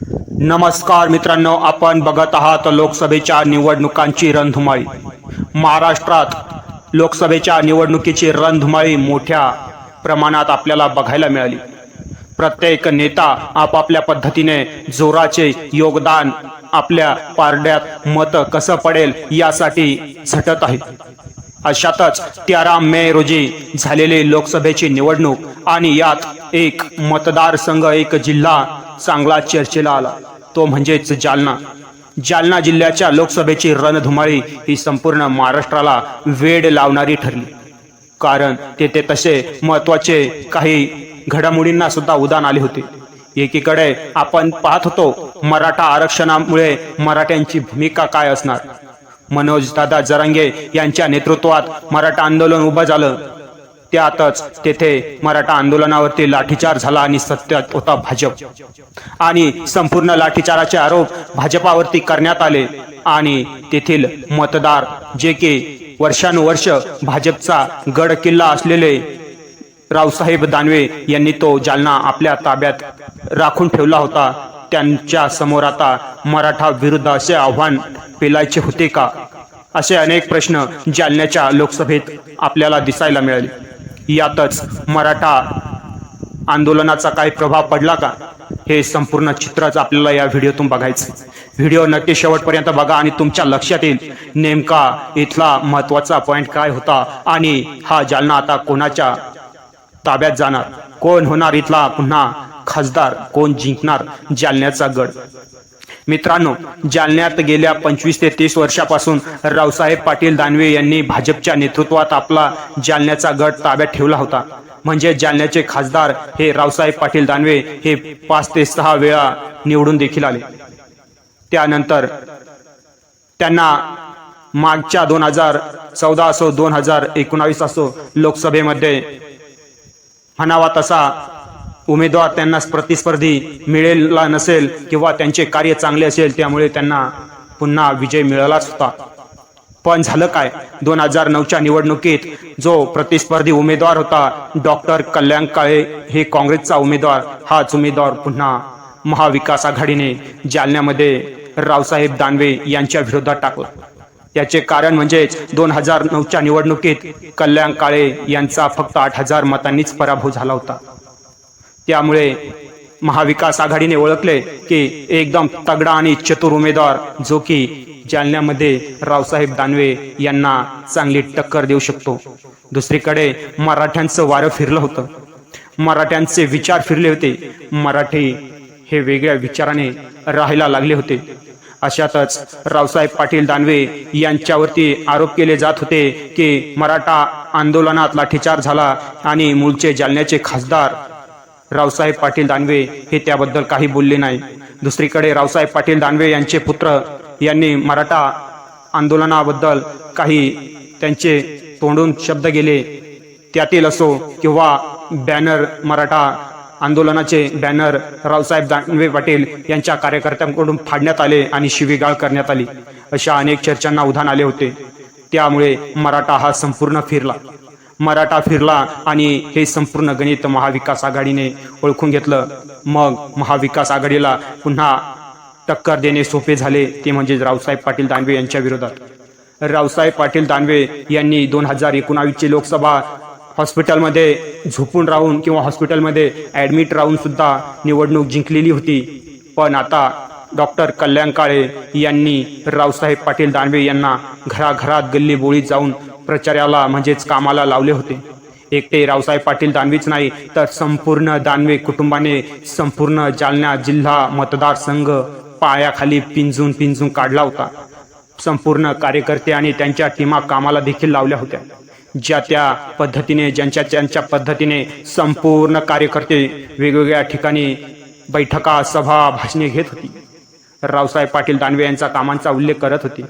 नमस्कार मित्रांनो आपण बघत आहात लोकसभेच्या निवडणुकांची रणधुमाळी. महाराष्ट्रात लोकसभेच्या निवडणुकीची रणधुमाळी मोठ्या प्रमाणात आपल्याला बघायला मिळाली. प्रत्येक नेता आपापल्या पद्धतीने जोराचे योगदान आपल्या पारड्यात मत कसं पडेल यासाठी झटत आहे अशातच तेरा मे रोजी झालेली लोकसभेची निवडणूक आणि यात एक मतदारसंघ एक जिल्हा चांगला चर्चेला आला. तो म्हणजेच जालना. जालना जिल्ह्याच्या लोकसभेची रणधुमाळी ही संपूर्ण महाराष्ट्राला वेड लावणारी ठरली. कारण तेथे तसे महत्त्वाचे काही घडामोडींना सुद्धा उदान आले होते. एकीकडे आपण पाहत होतो मराठा आरक्षणामुळे मराठ्यांची भूमिका काय असणार. मनोज दादा जरांगे यांच्या नेतृत्वात मराठा आंदोलन उभं झालं. त्यातच तेथे मराठा आंदोलनावरती लाठीचार झाला आणि सत्यात होता भाजप. आणि संपूर्ण लाठीचाराचे आरोप भाजपावरती करण्यात आले आणि तेथील मतदार जे की वर्षानुवर्ष भाजपचा गड किल्ला असलेले रावसाहेब दानवे यांनी तो जालना आपल्या ताब्यात राखून ठेवला होता. त्यांच्यासमोर आता मराठा विरुद्ध असे आव्हान पेलायचे होते का? असे अनेक प्रश्न जालन्याच्या लोकसभेत आपल्याला दिसायला मिळाले. यातच मराठा आंदोलनाचा काही प्रभाव पडला का? हे संपूर्ण चित्रच आपल्याला या व्हिडिओतून बघायचं व्हिडिओ नक्की शेवटपर्यंत बघा आणि तुमच्या लक्षात येईल नेमका इथला महत्त्वाचा पॉइंट काय होता आणि हा जालना आता कोणाच्या ताब्यात जाणार? कोण होणार इथला पुन्हा खासदार? कोण जिंकणार जालन्याचा गड? मित्रांनो जालन्यात गेल्या पंचवीस ते तीस वर्षापासून रावसाहेब पाटील दानवे यांनी भाजपच्या नेतृत्वात आपला जालन्याचा गट ताब्यात ठेवला होता. म्हणजे जालन्याचे खासदार हे रावसाहेब पाटील दानवे हे पाच ते सहा वेळा निवडून देखील आले. त्यानंतर त्यांना मागच्या दोन हजार चौदा असो दोन हजार एकोणावीस असो लोकसभेमध्ये म्हणावा तसा उमेदवार त्यांना प्रतिस्पर्धी मिळेला नसेल किंवा त्यांचे कार्य चांगले असेल त्यामुळे त्यांना पुन्हा विजय मिळालाच होता. पण झालं काय? दोन हजार नऊच्या निवडणुकीत जो प्रतिस्पर्धी उमेदवार होता डॉक्टर कल्याण काळे हे काँग्रेसचा उमेदवार हाच उमेदवार पुन्हा महाविकास आघाडीने जालन्यामध्ये रावसाहेब दानवे यांच्या विरोधात टाकला. याचे कारण म्हणजेच दोन हजार नऊच्या निवडणुकीत कल्याण काळे यांचा फक्त आठ हजार मतांनीच पराभव झाला होता. त्यामुळे महाविकास आघाडीने ओळखले की एकदम तगडा आणि चतुर उमेदवार जो की जालन्यामध्ये रावसाहेब दानवे यांना चांगली टक्कर देऊ शकतो. दुसरीकडे मराठ्यांचं वारं फिरलं होतं. मराठ्यांचे विचार फिरले होते. मराठी हे वेगळ्या विचाराने राहायला लागले होते. अशातच रावसाहेब पाटील दानवे यांच्यावरती आरोप केले जात होते की मराठा आंदोलनात लाठीचार झाला आणि मूळचे जालन्याचे खासदार रावसाहेब पाटील दानवे हे त्याबद्दल काही बोलले नाही. दुसरीकडे रावसाहेब पाटील दानवे यांचे पुत्र यांनी मराठा आंदोलनाबद्दल काही त्यांचे तोंडून शब्द गेले. त्यातील असो किंवा बॅनर मराठा आंदोलनाचे बॅनर रावसाहेब दानवे पाटील यांच्या कार्यकर्त्यांकडून फाडण्यात आले आणि शिवीगाळ करण्यात आली. अशा अनेक चर्चांना उधाण आले होते. त्यामुळे मराठा हा संपूर्ण फिरला. मराठा फिरला आणि हे संपूर्ण गणित महाविकास आघाडीने ओळखून घेतलं. मग महाविकास आघाडीला पुन्हा टक्कर देणे सोपे झाले ते म्हणजे रावसाहेब पाटील दानवे यांच्या विरोधात. रावसाहेब पाटील दानवे यांनी दोन हजार एकोणावीसची लोकसभा हॉस्पिटलमध्ये झोपून राहून किंवा हॉस्पिटलमध्ये ॲडमिट राहून सुद्धा निवडणूक जिंकलेली होती. पण आता डॉक्टर कल्याण काळे यांनी रावसाहेब पाटील दानवे यांना घराघरात गल्ली बोळीत जाऊन प्रचाराला म्हणजेच कामाला लावले होते. एकटे रावसाहेब पाटील दानवीच नाही तर संपूर्ण दानवे कुटुंबाने संपूर्ण जालना जिल्हा मतदारसंघ पायाखाली पिंजून पिंजून काढला होता. संपूर्ण कार्यकर्ते आणि त्यांच्या टीमा कामाला देखील लावल्या होत्या. ज्या त्या पद्धतीने ज्यांच्या त्यांच्या पद्धतीने संपूर्ण कार्यकर्ते वेगवेगळ्या ठिकाणी बैठका सभा भाषणे घेत होती. रावसाहेब पाटील दानवे यांचा कामांचा उल्लेख करत होती.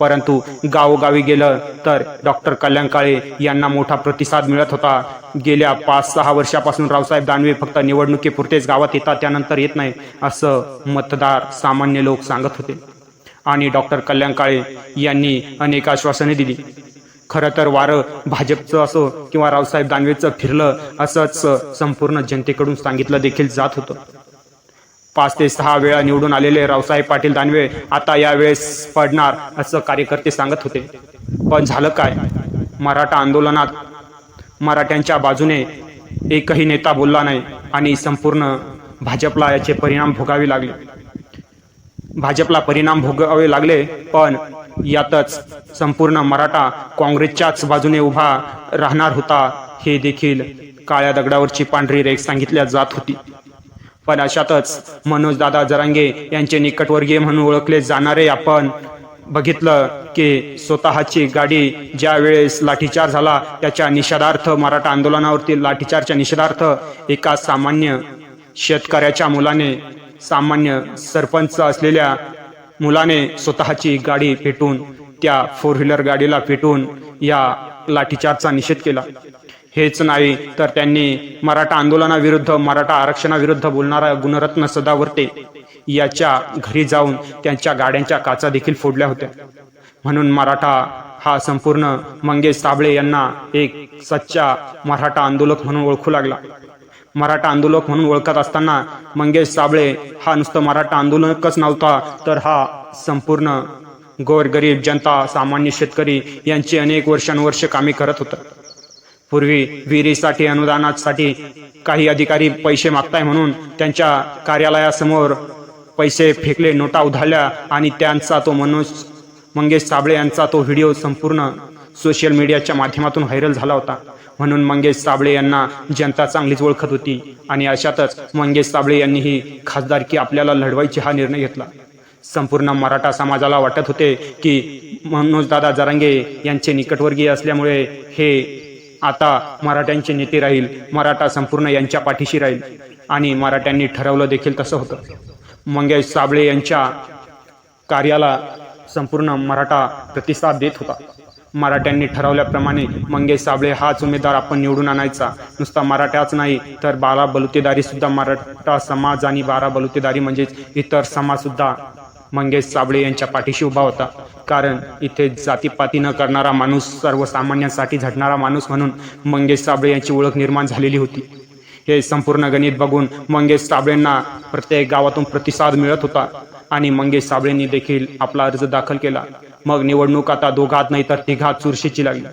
परंतु गावोगावी गेलं तर डॉक्टर कल्याण काळे यांना मोठा प्रतिसाद मिळत होता. गेल्या पाच सहा वर्षापासून रावसाहेब दानवे फक्त निवडणुकीपुरतेच गावात येतात त्यानंतर येत नाही असं मतदार सामान्य लोक सांगत होते. आणि डॉक्टर कल्याण काळे यांनी अनेक आश्वासने दिली. खरं तर वारं भाजपचं असो किंवा रावसाहेब दानवेचं फिरलं असंच संपूर्ण जनतेकडून सांगितलं देखील जात होतं. पाच ते सहा वेळा निवडून आलेले रावसाहेब पाटील दानवे आता यावेळेस पडणार असं कार्यकर्ते सांगत होते. पण झालं काय? मराठा आंदोलनात मराठ्यांच्या बाजूने एकही नेता बोलला नाही आणि संपूर्ण भाजपला याचे परिणाम भोगावे लागले. भाजपला परिणाम भोगावे लागले पण यातच संपूर्ण मराठा काँग्रेसच्याच बाजूने उभा राहणार होता हे देखील काळ्या दगडावरची पांढरी रेख सांगितल्या जात होती. पण अशातच मनोजदादा जरांगे यांचे निकटवर्गीय म्हणून ओळखले जाणारे आपण बघितलं की स्वतःची गाडी ज्या वेळेस लाठीचार झाला त्याच्या निषेधार्थ मराठा आंदोलनावरती लाठीचारच्या निषेधार्थ एका सामान्य शेतकऱ्याच्या मुलाने सामान्य सरपंच असलेल्या मुलाने स्वतःची गाडी पेटून त्या फोर व्हीलर गाडीला पेटून या लाठीचारचा निषेध केला. हेच नाही तर त्यांनी मराठा आंदोलनाविरुद्ध मराठा आरक्षणाविरुद्ध बोलणारा गुणरत्न सदावर्ते याच्या घरी जाऊन त्यांच्या गाड्यांच्या काचा देखील फोडल्या होत्या. म्हणून मराठा हा संपूर्ण मंगेश साबळे यांना एक सच्चा मराठा आंदोलक म्हणून ओळखू लागला. मराठा आंदोलक म्हणून ओळखत असताना मंगेश साबळे हा नुसतं मराठा आंदोलकच नव्हता तर हा संपूर्ण गोरगरीब जनता सामान्य शेतकरी यांची अनेक वर्षानुवर्ष कामे करत होता. पूर्वी विहिरीसाठी अनुदानासाठी काही अधिकारी पैसे मागताय म्हणून त्यांच्या कार्यालयासमोर पैसे फेकले नोटा उधळल्या आणि त्यांचा तो मनोज मंगेश साबळे यांचा तो व्हिडिओ संपूर्ण सोशल मीडियाच्या माध्यमातून व्हायरल झाला होता. म्हणून मंगेश साबळे यांना जनता चांगलीच ओळखत होती आणि अशातच मंगेश साबळे यांनी ही खासदारकी आपल्याला लढवायची हा निर्णय घेतला. संपूर्ण मराठा समाजाला वाटत होते की मनोजदादा जरांगे यांचे निकटवर्गीय असल्यामुळे हे आता मराठ्यांचे नेते राहील मराठा संपूर्ण यांच्या पाठीशी राहील. आणि मराठ्यांनी ठरवलं देखील तसं होतं. मंगेश साबळे यांच्या कार्याला संपूर्ण मराठा प्रतिसाद देत होता. मराठ्यांनी ठरवल्याप्रमाणे मंगेश साबळे हाच उमेदवार आपण निवडून आणायचा. नुसता मराठाच नाही तर बारा बलुतेदारी सुद्धा मराठा समाज आणि बारा बलुतेदारी म्हणजेच इतर समाजसुद्धा मंगेश साबळे यांच्या पाठीशी उभा होता. कारण इथे जातीपाती न करणारा माणूस सर्वसामान्यांसाठी झटणारा माणूस म्हणून मंगेश साबळे यांची ओळख निर्माण झालेली होती. हे संपूर्ण गणित बघून मंगेश साबळेंना प्रत्येक गावातून प्रतिसाद मिळत होता आणि मंगेश साबळेंनी देखील आपला अर्ज दाखल केला. मग निवडणूक आता दोघात नाही तर तिघात चुरशीची लागली.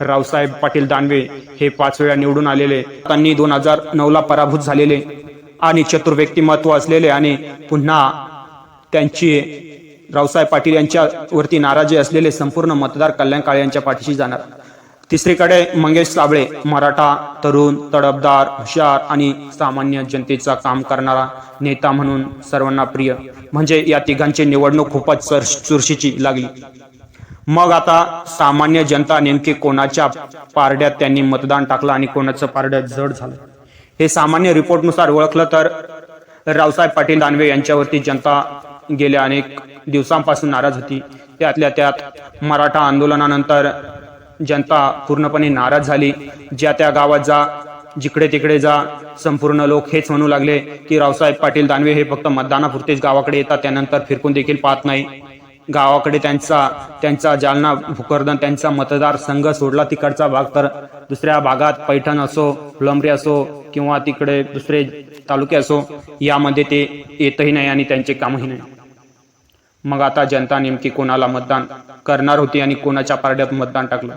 रावसाहेब पाटील दानवे हे पाच वेळा निवडून आलेले त्यांनी दोन हजार नऊला पराभूत झालेले आणि चतुर व्यक्तिमत्व असलेले आणि पुन्हा त्यांची रावसाहेब पाटील यांच्यावरती नाराजी असलेले संपूर्ण मतदार कल्याण काळे यांच्या पाठीशी जाणार. तिसरीकडे मंगेश साबळे मराठा तरुण तडफदार हुशार आणि सामान्य जनतेचा काम करणारा नेता म्हणून सर्वांना प्रिय. म्हणजे या तिघांची निवडणूक खूपच चुरशीची लागली. मग आता सामान्य जनता नेमकी कोणाच्या पारड्यात त्यांनी मतदान टाकलं आणि कोणाचं पारड्यात जड झालं? हे सामान्य रिपोर्टनुसार ओळखलं तर रावसाहेब पाटील दानवे यांच्यावरती जनता गेल्या अनेक दिवसांपासून नाराज होती. त्यातल्या त्यात मराठा आंदोलनानंतर जनता पूर्णपणे नाराज झाली. ज्या त्या गावात जा जिकडे तिकडे जा संपूर्ण लोक हेच म्हणू लागले की रावसाहेब पाटील दानवे हे फक्त मतदानापुरतेच गावाकडे येतात त्यानंतर फिरकून देखील पाहत नाही. गावाकडे त्यांचा त्यांचा जालना भुकर्दन त्यांचा मतदार संघ सोडला तिकडचा भाग तर दुसऱ्या भागात पैठण असो फुलंबरी असो किंवा तिकडे दुसरे तालुके असो यामध्ये ते येतही नाही आणि त्यांचे कामही नाही. मग आता जनता नेमकी कोणाला मतदान करणार होती आणि कोणाच्या पारड्यात मतदान टाकलं?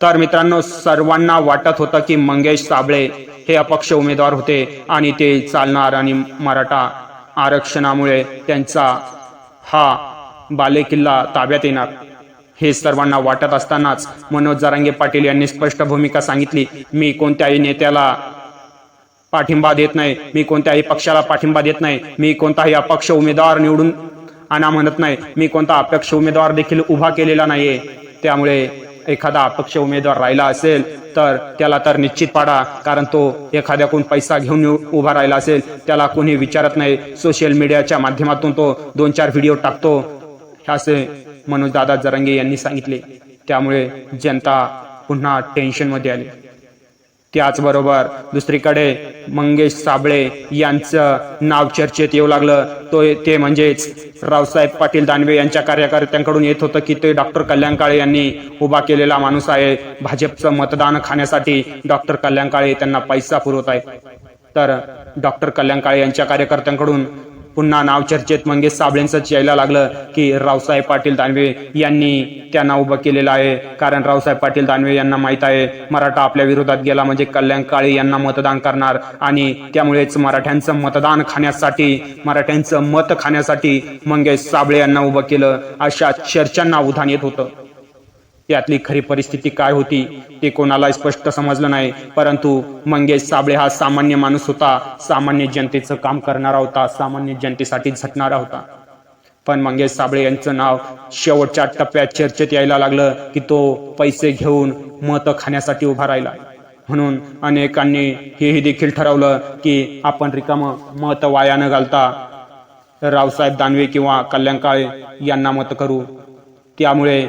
तर मित्रांनो सर्वांना वाटत होतं की मंगेश साबळे हे अपक्ष उमेदवार होते आणि ते चालणार आणि मराठा आरक्षणामुळे त्यांचा हा बालेकिल्ला ताब्यात येणार. हे सर्वांना वाटत असतानाच मनोज जरांगे पाटील यांनी स्पष्ट भूमिका सांगितली मी कोणत्याही नेत्याला पाठिंबा देत नाही मी कोणत्याही पक्षाला पाठिंबा देत नाही मी कोणताही अपक्ष उमेदवार निवडून आणा म्हणत नाही मी कोणता अपक्ष उमेदवार देखील उभा केलेला नाहीये. त्यामुळे एखादा अपक्ष उमेदवार राहिला असेल तर त्याला तर निश्चित पाडा कारण तो एखाद्याकडून पैसा घेऊन उभा राहिला असेल त्याला कोणी विचारत नाही. सोशल मीडियाच्या माध्यमातून तो दोन चार व्हिडिओ टाकतो. असे मनोज दादा जरंगे यांनी सांगितले. त्यामुळे जनता पुन्हा टेन्शनमध्ये आली. त्याचबरोबर दुसरीकडे मंगेश साबळे यांचं नाव चर्चेत येऊ लागलं. तो ते म्हणजेच रावसाहेब पाटील दानवे यांच्या कार्यकर्त्यांकडून येत होतं की ते डॉक्टर कल्याण काळे यांनी उभा केलेला माणूस आहे. भाजपचं मतदान खाण्यासाठी डॉक्टर कल्याण काळे त्यांना पैसा पुरवत आहे तर डॉक्टर कल्याण काळे यांच्या कार्यकर्त्यांकडून पुन्हा नाव चर्चेत मंगेश साबळेंचंच यायला लागलं की रावसाहेब पाटील दानवे यांनी त्यांना उभं केलेलं आहे. कारण रावसाहेब पाटील दानवे यांना माहीत आहे मराठा आपल्या विरोधात गेला म्हणजे कल्याण काळे यांना मतदान करणार आणि त्यामुळेच मराठ्यांचं मतदान खाण्यासाठी मराठ्यांचं मत खाण्यासाठी मंगेश साबळे यांना उभं केलं अशा चर्चांना उधाण येत होतं. यातली खरी परिस्थिती काय होती ते कोणाला स्पष्ट समजलं नाही. परंतु मंगेश साबळे हा सामान्य माणूस होता. सामान्य जनतेचं काम करणारा होता. सामान्य जनतेसाठी झटणारा होता. पण मंगेश साबळे यांचं नाव शेवटच्या टप्प्यात चर्चेत यायला लागलं की तो पैसे घेऊन मतं खाण्यासाठी उभा राहिला. म्हणून अनेकांनी हेही देखील ठरवलं की आपण रिकामं मत वाया न घालता. रावसाहेब दानवे किंवा कल्याण काळे यांना मत करू. त्यामुळे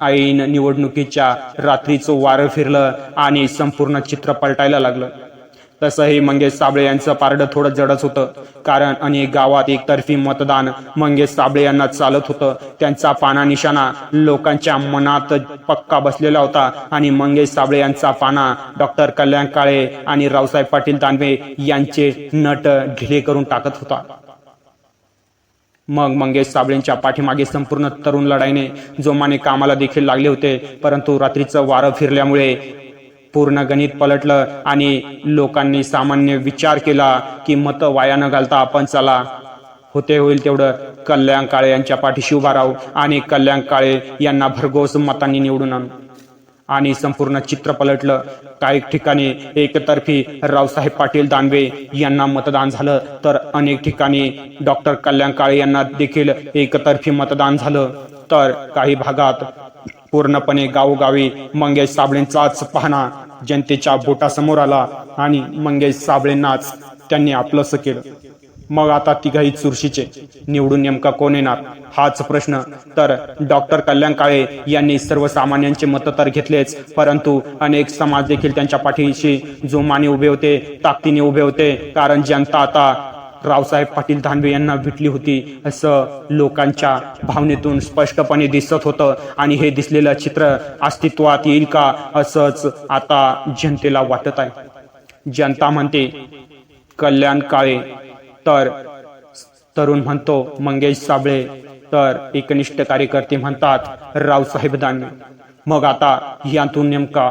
आ- निवडणुकीच्या रात्रीचं वारं फिरलं आणि संपूर्ण चित्र पलटायला लागलं. तसंही मंगेश साबळे यांचं पारडं थोडं जडच होतं कारण अनेक गावात एकतर्फी मतदान मंगेश साबळे यांना चालत होतं. त्यांचा पाना निशाणा लोकांच्या मनात पक्का बसलेला होता आणि मंगेश साबळे यांचा पाना डॉक्टर कल्याण काळे आणि रावसाहेब पाटील दानवे यांचे नट ढिले करून टाकत होता. मग मंगेश साबळेंच्या पाठीमागे संपूर्ण तरुण लढाईने जोमाने कामाला देखील लागले होते परंतु रात्रीचं वारं फिरल्यामुळे पूर्ण गणित पलटलं आणि लोकांनी सामान्य विचार केला की मत वाया न घालता आपण चला. होते होईल तेवढं. कल्याण काळे यांच्या पाठीशी उभा राहू आणि कल्याण काळे यांना भरघोस मतांनी निवडून आणू. आणि संपूर्ण चित्र पलटलं. काही ठिकाणी एकतर्फी रावसाहेब पाटील दानवे यांना मतदान झालं तर अनेक ठिकाणी डॉक्टर कल्याण काळे यांना देखील एकतर्फी मतदान झालं. तर काही भागात पूर्णपणे गावोगावी मंगेश साबळेंचाच पाहणा जनतेच्या बोटासमोर आला आणि मंगेश साबळेंनाच त्यांनी आपलंसं केलं. मग आता तिघाही चुरशीचे निवडून नेमका कोण येणार? हाच प्रश्न. तर डॉक्टर कल्याण काळे यांनी सर्वसामान्यांचे मत तर घेतलेच परंतु अनेक समाज देखील त्यांच्या पाठीशी जोमाने उभे होते ताकदीने उभे होते. कारण जनता आता रावसाहेब पाटील दानवे यांना भेटली होती असं लोकांच्या भावनेतून स्पष्टपणे दिसत होतं. आणि हे दिसलेलं चित्र अस्तित्वात येईल का असंच आता जनतेला वाटत आहे. जनता म्हणते कल्याण काळे तर तरुण म्हणतो मंगेश साबळे. तर एकनिष्ठ कार्यकर्ते म्हणतात रावसाहेब दानवे. मग आता यातून नेमका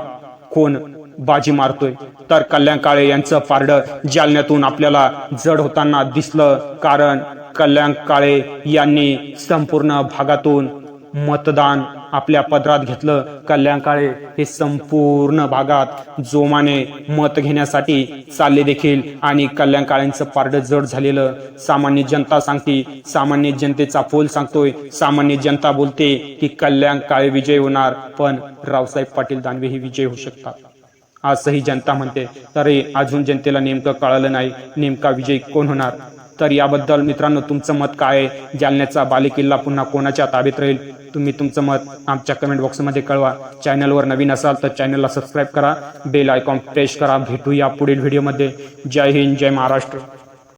कोण बाजी मारतोय? तर कल्याण काळे यांचं पारडं जालन्यातून आपल्याला जड होताना दिसलं कारण कल्याण काळे यांनी संपूर्ण भागातून मतदान आपल्या पदरात घेतलं. कल्याण काळे हे संपूर्ण भागात जोमाने मत घेण्यासाठी चालले देखील आणि कल्याण काळेंचं पारडं जड झालेलं. सामान्य जनता सांगते सामान्य जनतेचा पोल सांगतोय. सामान्य जनता बोलते की कल्याण काळे विजय होणार पण रावसाहेब पाटील दानवे हे विजय होऊ शकतात. असंही जनता म्हणते. तरी अजून जनतेला नेमकं कळालं नाही नेमका विजय कोण होणार? तर याबद्दल मित्रांनो तुमचं मत काय आहे? जालन्याचा बालेकिल्ला पुन्हा कोणाच्या ताब्यात राहील? तुम्ही तुमचं मत आमच्या कमेंट बॉक्समध्ये कळवा. चॅनलवर नवीन असाल तर चॅनलला सबस्क्राईब करा. बेल आयकॉन प्रेस करा. भेटूया पुढील व्हिडिओमध्ये जय हिंद जय महाराष्ट्र.